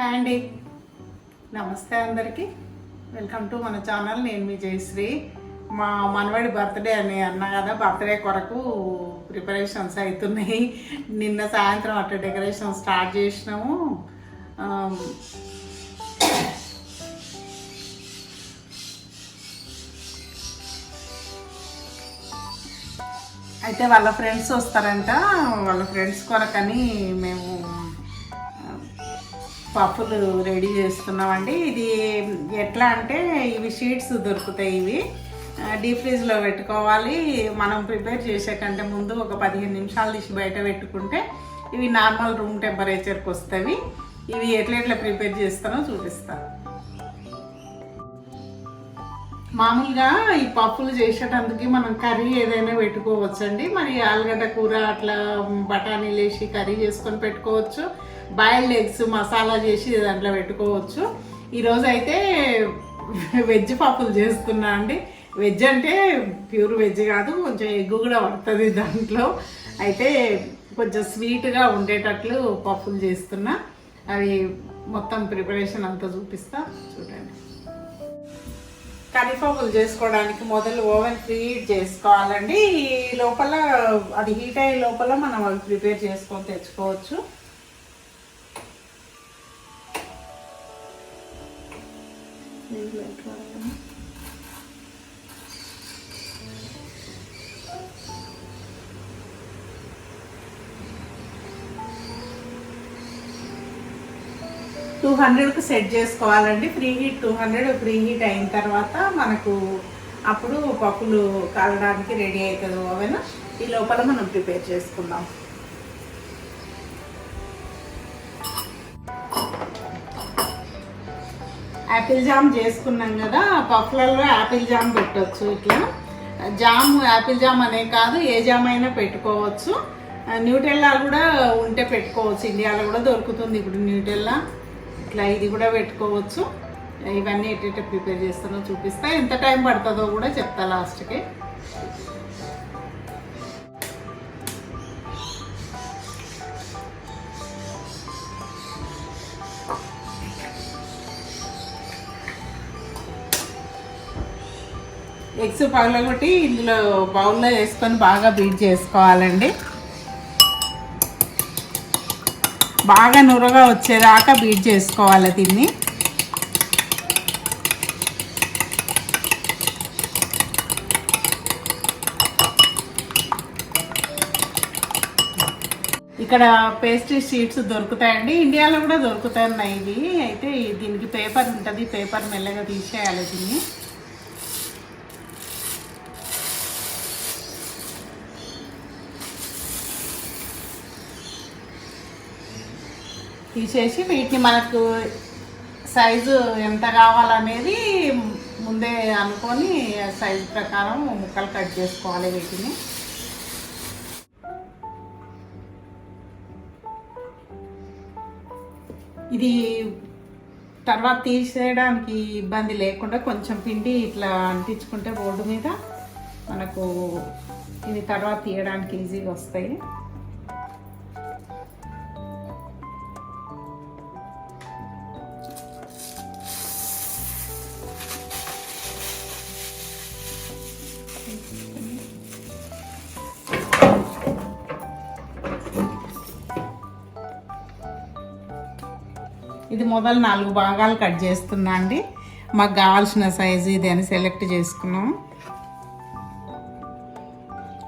Hi అండి. నమస్తే అందరికీ. వెల్కమ్ టు మన ఛానల్. నేను మీ జయశ్రీ. మా మనవాడి బర్త్డే అని అన్నా కదా బర్త్డే కొరకు ప్రిపరేషన్స్ అవుతున్నాయి. నిన్న సాయంత్రం అట్లా డెకరేషన్ స్టార్ట్ చేసినాము. అయితే వాళ్ళ ఫ్రెండ్స్ వస్తారంట. వాళ్ళ ఫ్రెండ్స్ కొరకని మేము పప్పులు రెడీ చేస్తున్నామండి. ఇది ఎట్లా అంటే ఇవి షీట్స్ దొరుకుతాయి ఇవి. డీప్ ఫ్రీజ్లో పెట్టుకోవాలి. మనం ప్రిపేర్ చేసే కంటే ముందు ఒక పదిహేను నిమిషాలు తీసి బయట పెట్టుకుంటే ఇవి నార్మల్ రూమ్ టెంపరేచర్కి వస్తాయి ఇవి ఎట్లా ఎట్లా ప్రిపేర్ చేస్తానో చూపిస్తాను మామూలుగా ఈ పప్పులు చేసేటందుకు మనం కర్రీ ఏదైనా పెట్టుకోవచ్చండి. మరి ఆలుగడ్డ కూర అట్లా బఠానీలు వేసి కర్రీ చేసుకొని పెట్టుకోవచ్చు. బాయిల్డ్ ఎగ్స్ మసాలా చేసి దాంట్లో పెట్టుకోవచ్చు. ఈరోజు అయితే వెజ్ పప్పులు చేస్తున్నా అండి. వెజ్ అంటే ప్యూర్ వెజ్ కాదు కొంచెం ఎగ్ కూడా పడుతుంది దాంట్లో. అయితే కొంచెం స్వీట్గా ఉండేటట్లు పప్పులు చేస్తున్నా. అవి మొత్తం ప్రిపరేషన్ అంతా చూపిస్తా చూడండి. కరిపప్పులు చేసుకోవడానికి మొదలు ఓవెన్ ప్రీహీట్ చేసుకోవాలండి. ఈ లోపల అది హీట్ అయ్యే లోపల మనం అవి ప్రిపేర్ చేసుకొని తెచ్చుకోవచ్చు. టూ హండ్రెడ్కి సెట్ చేసుకోవాలండి. Preheat two hundred preheat అయిన తర్వాత మనకు అప్పుడు పప్పులు కాలడానికి రెడీ అవుతుంది ఓవెన్ ఈ లోపల మనం ప్రిపేర్ చేసుకుందాం. యాపిల్ జామ్ చేసుకున్నాం కదా పఫ్లలో యాపిల్ జామ్ పెట్టవచ్చు ఇట్లా. జామ్ యాపిల్ జామ్ అనే కాదు ఏ జామ్ అయినా పెట్టుకోవచ్చు. న్యూటెల్లా కూడా ఉంటే పెట్టుకోవచ్చు. ఇండియాలో కూడా దొరుకుతుంది ఇప్పుడు న్యూటెల్లా ఇట్లా ఇది కూడా పెట్టుకోవచ్చు. ఇవన్నీ ఎట్ట ప్రిపేర్ చేస్తానో చూపిస్తా. ఎంత టైం పడుతుందో కూడా చెప్తా లాస్ట్కి. ఎగ్స్ పగలగొట్టి ఇందులో బౌల్లో వేసుకొని బాగా బీట్ చేసుకోవాలండి. బాగా నురగా వచ్చేదాకా బీట్ చేసుకోవాలి దీన్ని. ఇక్కడ పేస్ట్రీ షీట్స్ దొరుకుతాయండి. ఇండియాలో కూడా దొరుకుతున్నాయి ఇవి. అయితే దీనికి పేపర్ ఉంటుంది. పేపర్ మెల్లగా తీసేయాలి దీన్ని. తీసేసి వీటిని మనకు సైజు ఎంత కావాలనేది ముందే అనుకొని సైజు ప్రకారం ముక్కలు కట్ చేసుకోవాలి వీటిని. ఇది తర్వాత తీసేయడానికి ఇబ్బంది లేకుండా కొంచెం పిండి ఇట్లా అంటించుకుంటే బోర్డు మీద మనకు ఇది తర్వాత తీయడానికి ఈజీగా వస్తాయి. ఇది మొదలు నాలుగు భాగాలు కట్ చేస్తున్నా అండి. మాకు కావాల్సిన సైజు ఇది అని సెలెక్ట్ చేసుకున్నాం.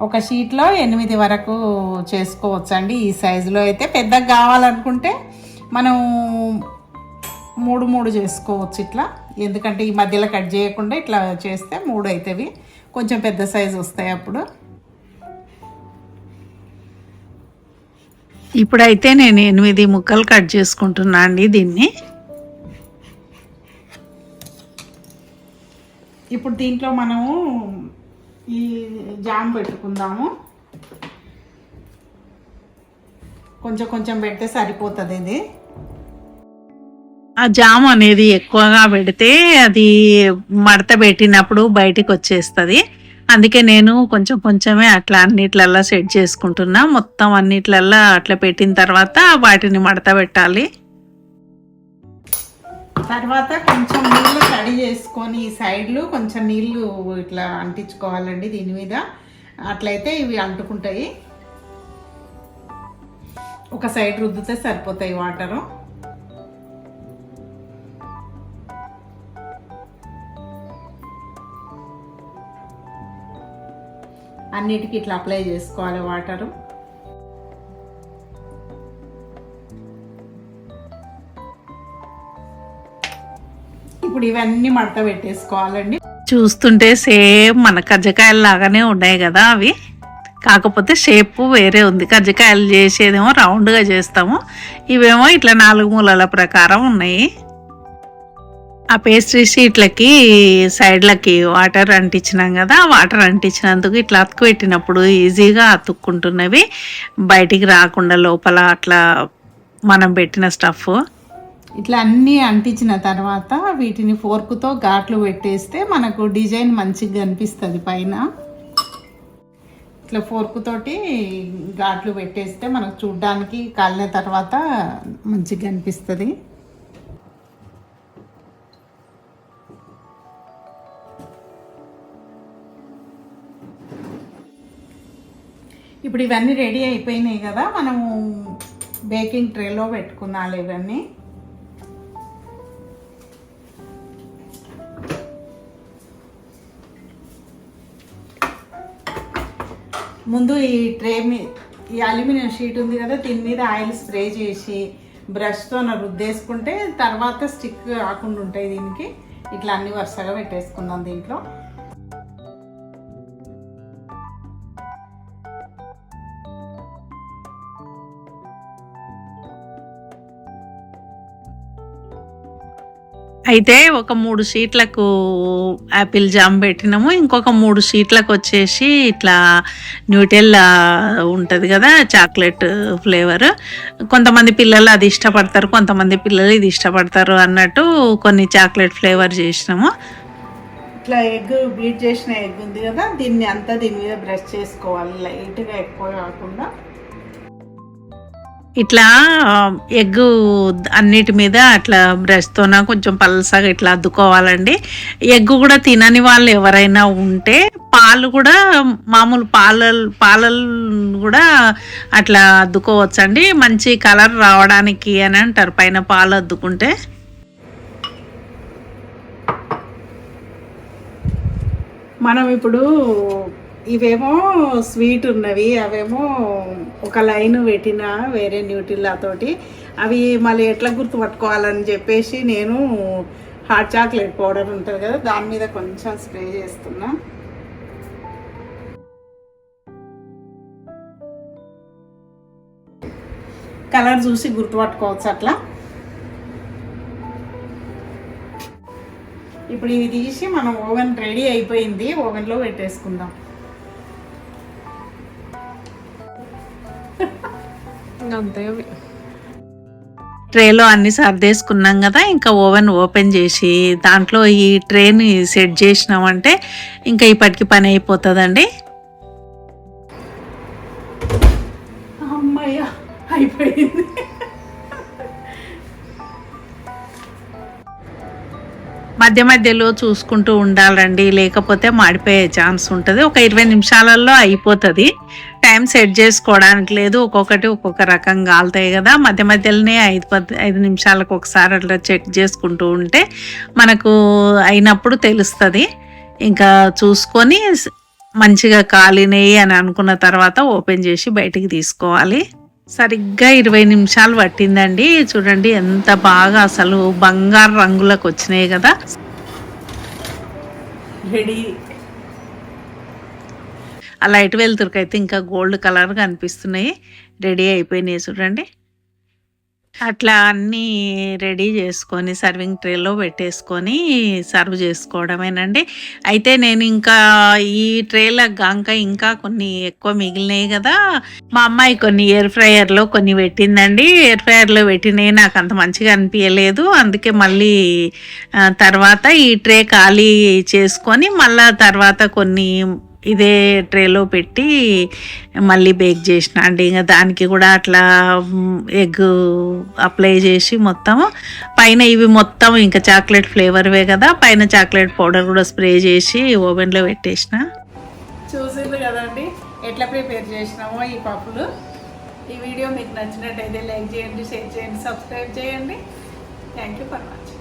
ఒక షీట్లో ఎనిమిది వరకు చేసుకోవచ్చు అండి ఈ సైజులో అయితే పెద్దగా కావాలనుకుంటే మనం మూడు మూడు చేసుకోవచ్చు ఇట్లా. ఎందుకంటే ఈ మధ్యలో కట్ చేయకుండా ఇట్లా చేస్తే మూడు అవుతుంది కొంచెం పెద్ద సైజు వస్తాయి అప్పుడు. ఇప్పుడైతే నేను ఎనిమిది ముక్కలు కట్ చేసుకుంటున్నా అండి దీన్ని. ఇప్పుడు దీంట్లో మనము ఈ జామ్ పెట్టుకుందాము. కొంచెం కొంచెం పెడితే సరిపోతుంది ఇది. ఆ జామ్ అనేది ఎక్కువగా పెడితే అది మడత పెట్టినప్పుడు బయటికి వచ్చేస్తుంది. అందుకే నేను కొంచెం కొంచెమే అట్లా అన్నిట్లల్లా సెట్ చేసుకుంటున్నా. మొత్తం అన్నిట్లల్లా అట్లా పెట్టిన తర్వాత వాటిని మడత పెట్టాలి. తర్వాత కొంచెం నీళ్ళు తడి చేసుకొని ఈ సైడ్లు కొంచెం నీళ్ళు ఇట్లా అంటించుకోవాలండి దీని మీద. అట్లయితే ఇవి అంటుకుంటాయి. ఒక సైడ్ రుద్దితే సరిపోతాయి వాటరు. అన్నిటికీ ఇట్లా అప్లై చేసుకోవాలి వాటరు ఇప్పుడు ఇవన్నీ మడత పెట్టేసుకోవాలండి. చూస్తుంటే సేమ్ మన కజ్జకాయలు లాగానే ఉన్నాయి కదా అవి. కాకపోతే షేప్ వేరే ఉంది. కజ్జకాయలు చేసేదేమో రౌండ్గా చేస్తాము. ఇవేమో ఇట్లా నాలుగు మూలల ప్రకారం ఉన్నాయి. ఆ పేస్ట్రీ షీట్లకి సైడ్లకి వాటర్ అంటించినాం కదా వాటర్ అంటించినందుకు ఇట్లా అతుకు పెట్టినప్పుడు ఈజీగా అతుక్కుంటున్నవి. బయటికి రాకుండా లోపల అట్లా మనం పెట్టిన స్టఫ్ ఇట్లా అన్నీ అంటించిన తర్వాత వీటిని ఫోర్క్తో ఘాట్లు పెట్టేస్తే మనకు డిజైన్ మంచిగా కనిపిస్తుంది పైన. ఇట్లా ఫోర్కు తోటి ఘాట్లు పెట్టేస్తే మనకు చూడ్డానికి కాలిన తర్వాత మంచిగా అనిపిస్తుంది ఇప్పుడు ఇవన్నీ రెడీ అయిపోయినాయి కదా మనము బేకింగ్ ట్రేలో పెట్టుకున్నాలి ఇవన్నీ. ముందు ఈ ట్రే మీ ఈ అల్యూమినియం షీట్ ఉంది కదా దీని మీద ఆయిల్ స్ప్రే చేసి బ్రష్తో రుద్దేసుకుంటే తర్వాత స్టిక్ రాకుండా ఉంటాయి దీనికి. ఇట్లా అన్ని వరుసగా పెట్టేసుకుందాం దీంట్లో. అయితే ఒక మూడు సీట్లకు యాపిల్ జామ్ పెట్టినాము. ఇంకొక మూడు సీట్లకు వచ్చేసి ఇట్లా న్యూటెల్లా ఉంటుంది కదా చాక్లెట్ ఫ్లేవర్. కొంతమంది పిల్లలు అది ఇష్టపడతారు కొంతమంది పిల్లలు ఇది ఇష్టపడతారు అన్నట్టు కొన్ని చాక్లెట్ ఫ్లేవర్ చేసినాము. ఇట్లా ఎగ్ బీట్ చేసిన ఎగ్ ఉంది కదా దీన్ని అంతా దీని మీద బ్రష్ చేసుకోవాలి లైట్గా ఎక్కువ కాకుండా. ఇట్లా ఎగ్ అన్నిటి మీద అట్లా బ్రష్తోన కొంచెం పలసగా ఇట్లా అద్దుకోవాలండి. ఎగ్ కూడా తినని వాళ్ళు ఎవరైనా ఉంటే పాలు కూడా మామూలు పాల పాలలు కూడా అట్లా అద్దుకోవచ్చండి. మంచి కలర్ రావడానికి అని అంటారు పైన పాలు అద్దుకుంటే. మనం ఇప్పుడు ఇవేమో స్వీట్ ఉన్నవి అవేమో ఒక లైన్ పెట్టిన వేరే న్యూటిల్లాతోటి అవి మళ్ళీ ఎట్లా గుర్తుపట్టుకోవాలని చెప్పేసి నేను హాట్ చాక్లెట్ పౌడర్ ఉంటుంది కదా దాని మీద కొంచెం స్ప్రే చేస్తున్నా. కలర్ చూసి గుర్తుపట్టుకోవచ్చు అట్లా. ఇప్పుడు ఇవి తీసి మనం ఓవెన్ రెడీ అయిపోయింది ఓవెన్లో పెట్టేసుకుందాం. అంతే అవి. ట్రేలో అన్ని సర్దేసుకున్నాం కదా ఇంకా ఓవెన్ ఓపెన్ చేసి దాంట్లో ఈ ట్రేని సెట్ చేసినామంటే ఇంకా ఇప్పటికి పని అయిపోతుందండి. మధ్య మధ్యలో చూసుకుంటూ ఉండాలండి. లేకపోతే మాడిపోయే ఛాన్స్ ఉంటుంది. ఒక ఇరవై నిమిషాలలో అయిపోతుంది. టైం సెట్ చేసుకోవడానికి లేదు. ఒక్కొక్కటి ఒక్కొక్క రకంగా కాలుతాయి కదా. మధ్య మధ్యలోనే ఐదు పది ఐదు నిమిషాలకు ఒకసారి అట్లా చెక్ చేసుకుంటూ ఉంటే మనకు అయినప్పుడు తెలుస్తుంది. ఇంకా చూసుకొని మంచిగా కాలినాయి అని అనుకున్న తర్వాత ఓపెన్ చేసి బయటికి తీసుకోవాలి. సరిగ్గా ఇరవై నిమిషాలు పట్టిందండి. చూడండి ఎంత బాగా అసలు బంగారు రంగులకు వచ్చినాయి కదా. రెడీ ఆ లైట్ వెలుతురుకైతే ఇంకా గోల్డ్ కలర్ కనిపిస్తున్నాయి. రెడీ అయిపోయినాయి చూడండి. అట్లా అన్నీ రెడీ చేసుకొని సర్వింగ్ ట్రేలో పెట్టేసుకొని సర్వ్ చేసుకోవడమేనండి. అయితే నేను ఇంకా ఈ ట్రేల గాంక ఇంకా కొన్ని ఎక్కువ మిగిలినాయి కదా. మా అమ్మాయి కొన్ని ఎయిర్ ఫ్రైయర్లో కొన్ని పెట్టిందండి. ఎయిర్ ఫ్రైయర్లో పెట్టినవి నాకు అంత మంచిగా అనిపించలేదు అందుకే మళ్ళీ తర్వాత ఈ ట్రే ఖాళీ చేసుకొని మళ్ళా తర్వాత కొన్ని ఇదే ట్రేలో పెట్టి మళ్ళీ బేక్ చేసిన. అండి ఇంకా దానికి కూడా అట్లా ఎగ్ అప్లై చేసి మొత్తం పైన ఇవి మొత్తం ఇంకా చాక్లెట్ ఫ్లేవర్వే కదా పైన చాక్లెట్ పౌడర్ కూడా స్ప్రే చేసి ఓవెన్లో పెట్టేసిన. చూసింది కదండి ఎట్లా ప్రిపేర్ చేసినామో ఈ పప్పులు. ఈ వీడియో మీకు నచ్చినట్టయితే లైక్ చేయండి షేర్ చేయండి సబ్స్క్రైబ్ చేయండి. Thank you for watching